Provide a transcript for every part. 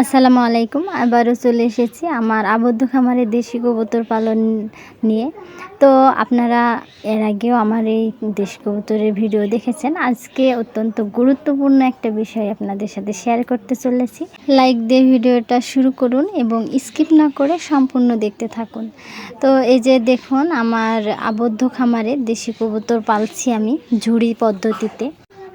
আসসালামু আলাইকুম। আবারও চলে এসেছি আমার আবদ্ধ খামারে দেশি কবুতর পালন নিয়ে। তো আপনারা এর আগেও আমার এই দেশি কবুতরের ভিডিও দেখেছেন। আজকে অত্যন্ত গুরুত্বপূর্ণ একটা বিষয় আপনাদের সাথে শেয়ার করতে চলেছি। লাইক দিয়ে ভিডিওটা শুরু করুন এবং স্কিপ না করে সম্পূর্ণ দেখতে থাকুন। তো এই যে দেখুন, আমার আবদ্ধ খামারে দেশি কবুতর পালছি আমি ঝুড়ি পদ্ধতিতে।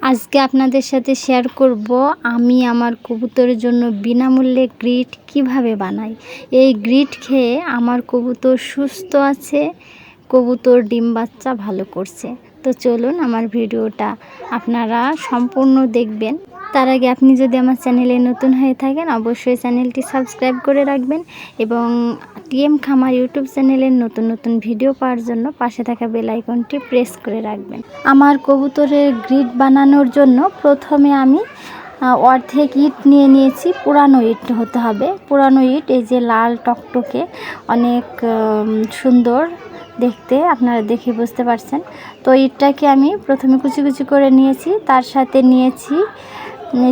আজকে আপনাদের সাথে শেয়ার করব আমি আমার কবুতরের জন্য বিনামূল্যে গ্রিট কীভাবে বানাই। এই গ্রিট খেয়ে আমার কবুতর সুস্থ আছে, কবুতর ডিম বাচ্চা ভালো করছে। তো চলুন আমার ভিডিওটা আপনারা সম্পূর্ণ দেখবেন। তার আগে আপনি যদি আমার চ্যানেলে নতুন হয়ে থাকেন, অবশ্যই চ্যানেলটি সাবস্ক্রাইব করে রাখবেন এবং টিএম খামার ইউটিউব চ্যানেলের নতুন নতুন ভিডিও পাওয়ার জন্য পাশে থাকা বেল আইকনটি প্রেস করে রাখবেন। আমার কবুতরের গ্রিড বানানোর জন্য প্রথমে আমি অর্ধেক ইট নিয়ে নিয়েছি, পুরানো ইট হতে হবে। পুরানো ইট, এই যে লাল টকটকে অনেক সুন্দর দেখতে, আপনারা দেখে বুঝতে পারছেন। তো ইটটাকে আমি প্রথমে কুচি কুচি করে নিয়েছি, তার সাথে নিয়েছি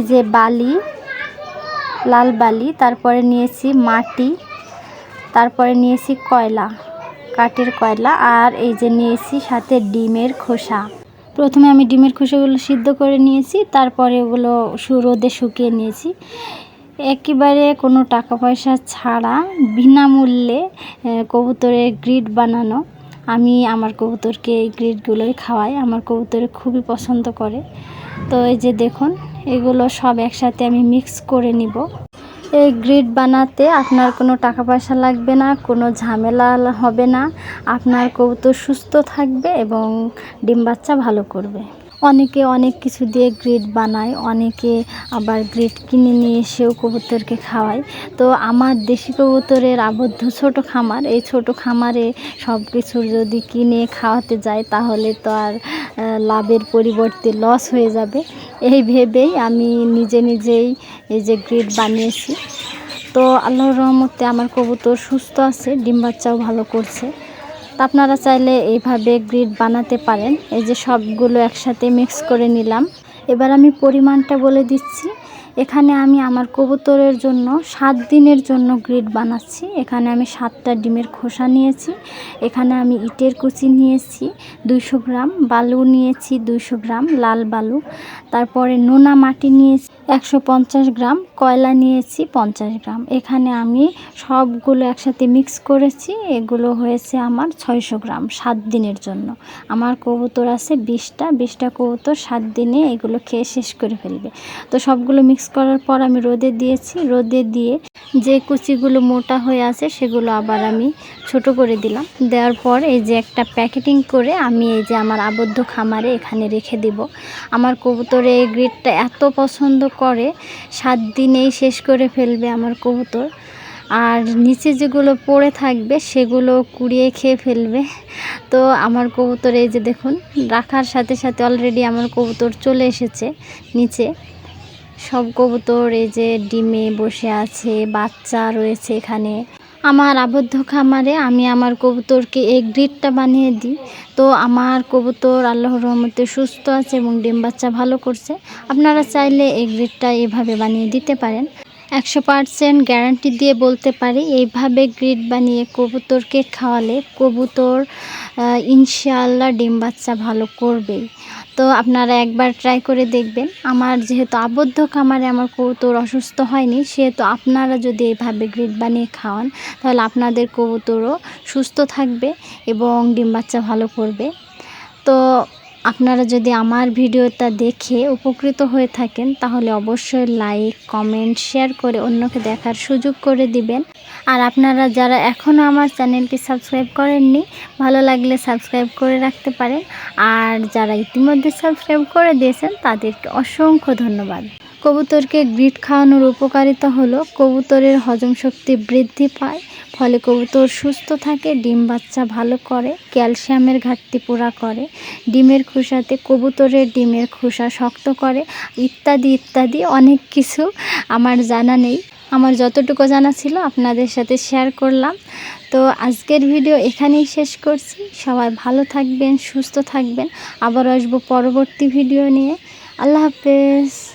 যে বালি, লাল বালি, তারপরে নিয়েছি মাটি, তারপরে নিয়েছি কয়লা, কাঠের কয়লা, আর এই যে নিয়েছি সাথে ডিমের খোসা। প্রথমে আমি ডিমের খোসাগুলো সিদ্ধ করে নিয়েছি, তারপরে ওগুলো রোদে শুকিয়ে নিয়েছি। একেবারে কোনো টাকা পয়সা ছাড়া, বিনামূল্যে কবুতরের গ্রিড বানানো। আমি আমার কবুতরকে এই গ্রিডগুলোই খাওয়াই, আমার কবুতরে খুবই পছন্দ করে। তো এই যে দেখুন, এগুলো সব একসাথে আমি মিক্স করে নিব। এই গ্রিড বানাতে আপনার কোনো টাকা পয়সা লাগবে না, কোনো ঝামেলা হবে না। আপনার কবুতর সুস্থ থাকবে এবং ডিম বাচ্চা ভালো করবে। অনেকে অনেক কিছু দিয়ে গ্রিড বানায়, অনেকে আবার গ্রিড কিনে নিয়ে এসেও কবুতরকে খাওয়ায়। তো আমার দেশি কবুতরের আবদ্ধ ছোট খামার, এই ছোট খামারে সব কিছুর যদি কিনে খাওয়াতে যায় তাহলে তো আর লাভের পরিবর্তে লস হয়ে যাবে। এই ভেবেই আমি নিজে নিজেই এই যে গ্রিড বানিয়েছি। তো আল্লাহর রহমতে আমার কবুতর সুস্থ আছে, ডিম বাচ্চাও ভালো করছে। আপনারা চাইলে এইভাবে গ্রিড বানাতে পারেন। এই যে সবগুলো একসাথে মিক্স করে নিলাম। এবার আমি পরিমাণটা বলে দিচ্ছি। এখানে আমি আমার কবুতরের জন্য সাত দিনের জন্য গ্রিড বানাচ্ছি। এখানে আমি সাতটা ডিমের খোসা নিয়েছি। এখানে আমি ইটের কুচি নিয়েছি, দুইশো গ্রাম। বালু নিয়েছি, দুইশো গ্রাম। লাল বালু। তারপরে নোনা মাটি নিয়েছি, একশো পঞ্চাশ গ্রাম। কয়লা নিয়েছি, পঞ্চাশ গ্রাম। এখানে আমি সবগুলো একসাথে মিক্স করেছি। এগুলো হয়েছে আমার ছয়শো গ্রাম সাত দিনের জন্য। আমার কবুতর আছে বিশটা। বিশটা কবুতর সাত দিনে এগুলো খেয়ে শেষ করে ফেলবে। তো সবগুলো মিক্স করার পর আমি রোদে দিয়েছি। রোদে দিয়ে যে কুচিগুলো মোটা হয়ে আছে সেগুলো আবার আমি ছোট করে দিলাম। দেওয়ার পর এই যে একটা প্যাকেটিং করে আমি এই যে আমার আবদ্ধ খামারে এখানে রেখে দিব। আমার কবুতরে এই গ্রিডটা এত পছন্দ করে, সাত দিনেই শেষ করে ফেলবে আমার কবুতর। আর নিচে যেগুলো পড়ে থাকবে সেগুলো কুড়িয়ে খেয়ে ফেলবে। তো আমার কবুতর এই যে দেখুন, রাখার সাথে সাথে অলরেডি আমার কবুতর চলে এসেছে নিচে। সব কবুতর, এই যে ডিমে বসে আছে, বাচ্চা রয়েছে এখানে। আমার আবদ্ধ খামারে আমি আমার কবুতরকে এই গ্রিডটা বানিয়ে দিই। তো আমার কবুতর আল্লাহ রহমতে সুস্থ আছে এবং ডিম বাচ্চা ভালো করছে। আপনারা চাইলে এই গ্রিডটা এভাবে বানিয়ে দিতে পারেন। একশো পারসেন্ট গ্যারান্টি দিয়ে বলতে পারি, এইভাবে গ্রিড বানিয়ে কবুতরকে খাওয়ালে কবুতর ইনশাআল্লাহ ডিম বাচ্চা ভালো করবেই। তো আপনারা একবার ট্রাই করে দেখবেন। আমার যেহেতু আবদ্ধ খামারে আমার কবুতর অসুস্থ হয়নি, সেহেতু আপনারা যদি এইভাবে গ্রিড বানিয়ে খাওয়ান, তাহলে আপনাদের কবুতরও সুস্থ থাকবে এবং ডিম বাচ্চা ভালো করবে। তো আপনারা যদি আমার ভিডিওটা দেখে উপকৃত হয়ে থাকেন, তাহলে অবশ্যই লাইক, কমেন্ট, শেয়ার করে অন্যকে দেখার সুযোগ করে দিবেন। আর আপনারা যারা এখনও আমার চ্যানেলটি সাবস্ক্রাইব করেননি, ভালো লাগলে সাবস্ক্রাইব করে রাখতে পারেন। আর যারা ইতিমধ্যে সাবস্ক্রাইব করে দিয়েছেন, তাদেরকে অসংখ্য ধন্যবাদ। কবুতরকে গ্রিট খাওয়ানোর উপকারিতা হলো কবুতরের হজম শক্তি বৃদ্ধি পায়, ফলে কবুতর সুস্থ থাকে, ডিম বাচ্চা ভালো করে, ক্যালসিয়ামের ঘাটতি পুরা করে, ডিমের খোসাতে কবুতরের ডিমের খোসা শক্ত করে, ইত্যাদি ইত্যাদি অনেক কিছু আমার জানা নেই। আমার যতটুকু জানা ছিল আপনাদের সাথে শেয়ার করলাম। তো আজকের ভিডিও এখানেই শেষ করছি। সবাই ভালো থাকবেন, সুস্থ থাকবেন। আবার আসব পরবর্তী ভিডিও নিয়ে। আল্লাহ হাফেজ।